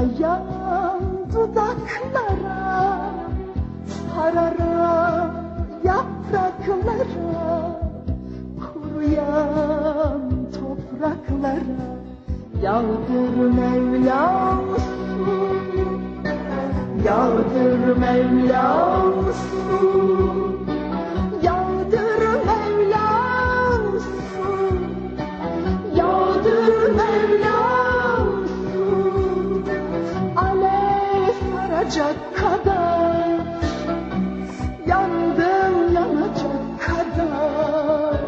Çatlayan dudaklara Sararan yapraklara Kuruyan topraklara. Yağdır Mevlam su Yağdır Mevlam su Saracak kadar Yandım yanacak kadar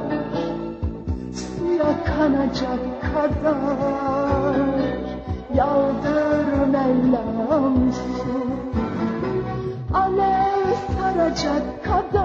Suya kanacak kadar Yağdır Mevlam su Alev saracak kadar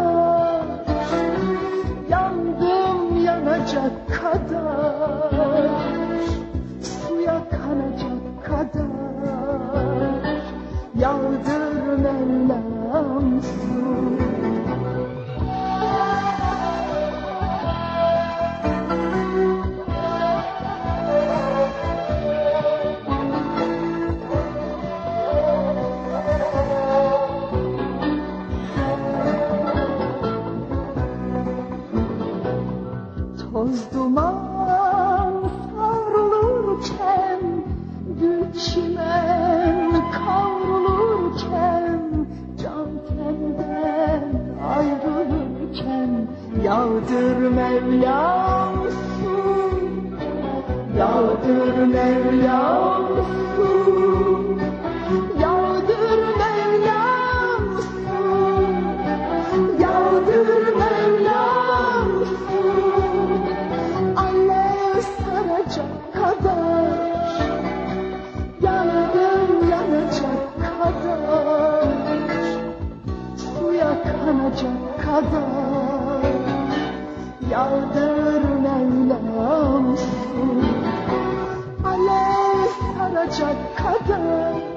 Toz duman savrulurken Gül çimen kavrulurken Can tenden ayrılırken Yağdır Mevlam su Yağdır Mevlam su Yağdır Mevlam. Alev saracak kadar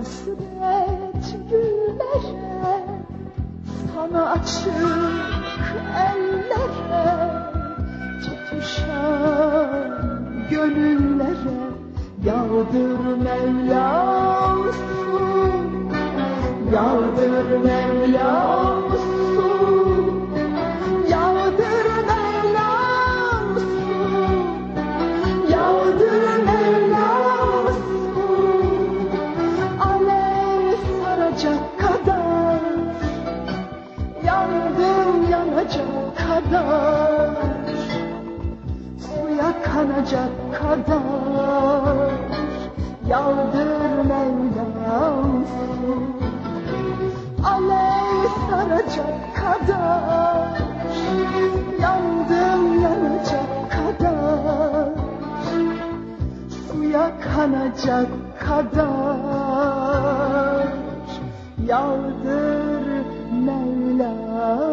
hasret güllere Sana açık ellere Tutuşan gönüllere Yağdır Mevlam Yağdır Mevlam Yanacak kadar Suya kanacak kadar Yağdır Mevlam. Alev saracak kadar Yandım yanacak kadar. Suya kanacak kadar Yağdır Mevlam